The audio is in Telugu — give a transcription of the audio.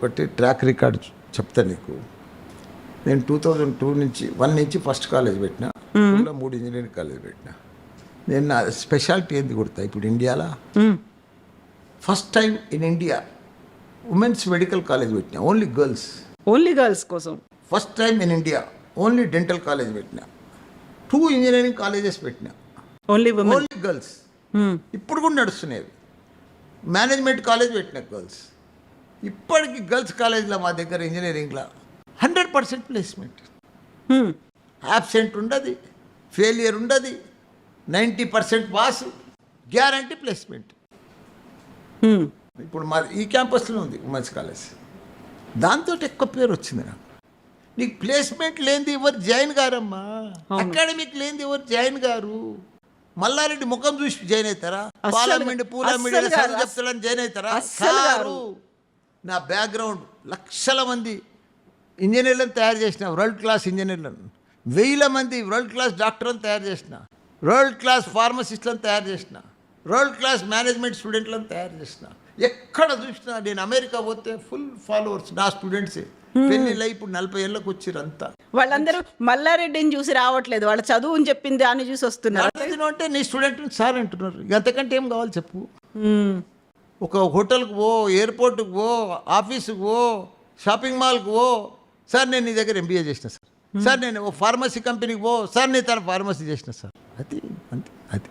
ఒకటి ట్రాక్ రికార్డ్ చెప్తా నీకు. నేను టూ థౌజండ్ టూ నుంచి వన్ నుంచి ఫస్ట్ కాలేజ్ పెట్టిన టూలో మూడు ఇంజనీరింగ్ కాలేజ్ పెట్టిన. నేను నా స్పెషాలిటీ ఏంది కొడతా ఇప్పుడు ఇండియాలో first time in India women's medical college పెట్టిన ఓన్లీ గర్ల్స్. ఓన్లీ గర్ల్స్ కోసం. First time in India only dental college పెట్టిన. టూ ఇంజనీరింగ్ కాలేజెస్ పెట్టిన. Only only girls. ఇప్పుడు కూడా నడుస్తున్నాయి మేనేజ్మెంట్ కాలేజ్ పెట్టిన గర్ల్స్. ఇప్పటికి గర్ల్స్ కాలేజ్లో మా దగ్గర ఇంజనీరింగ్లో హండ్రెడ్ పర్సెంట్ ప్లేస్మెంట్. యాబ్సెంట్ ఉండదు ఫెయిలియర్ ఉండదు ninety percent pass guarantee placement ఇప్పుడు మా ఈ క్యాంపస్లో ఉంది ఉమెన్స్ కాలేజ్ దాంతో ఎక్కువ పేరు వచ్చింది నాకు. నీకు ప్లేస్మెంట్ లేనిది ఎవరు? జాయిన్ గారమ్మా. అకాడమిక్ లేనిది ఎవరు? జాయిన్ గారు. మల్లారెడ్డి ముఖం చూసి జాయిన్ అవుతారా? అస్సలు కాదు. చెప్తాడని జాయిన్ అవుతారా. నా బ్యాక్గ్రౌండ్ లక్షల మంది ఇంజనీర్లను తయారు చేసిన వరల్డ్ క్లాస్ ఇంజనీర్లను వేల మంది వరల్డ్ క్లాస్ డాక్టర్లను తయారు చేసిన వరల్డ్ క్లాస్ ఫార్మసిస్ట్లను తయారు చేసిన వరల్డ్ క్లాస్ మేనేజ్మెంట్ స్టూడెంట్లను తయారు చేసిన. ఎక్కడ చూసినా నేను అమెరికా పోతే ఫుల్ ఫాలోవర్స్ నా స్టూడెంట్సే. పెళ్ళిళ్ళు ఇప్పుడు నలభై ఏళ్ళకి వచ్చిర్రు అంతా వాళ్ళందరూ మల్లారెడ్డిని చూసి రావట్లేదు. వాళ్ళ చదువు అని చెప్పింది దాన్ని చూసి వస్తున్నారు. అంటే నీ స్టూడెంట్ సార్ అంటున్నారు. ఇక అంతకంటే ఏం కావాలి చెప్పు. ఒక హోటల్కి పో ఎయిర్పోర్ట్కి పో ఆఫీస్కి పో షాపింగ్ మాల్కి పో. సార్ నేను నీ దగ్గర ఎంబీఏ చేసిన సార్. సార్ నేను ఓ ఫార్మసీ కంపెనీకి పో. సార్ నేను తన ఫార్మసీ చేసిన సార్. అది అంతే అది.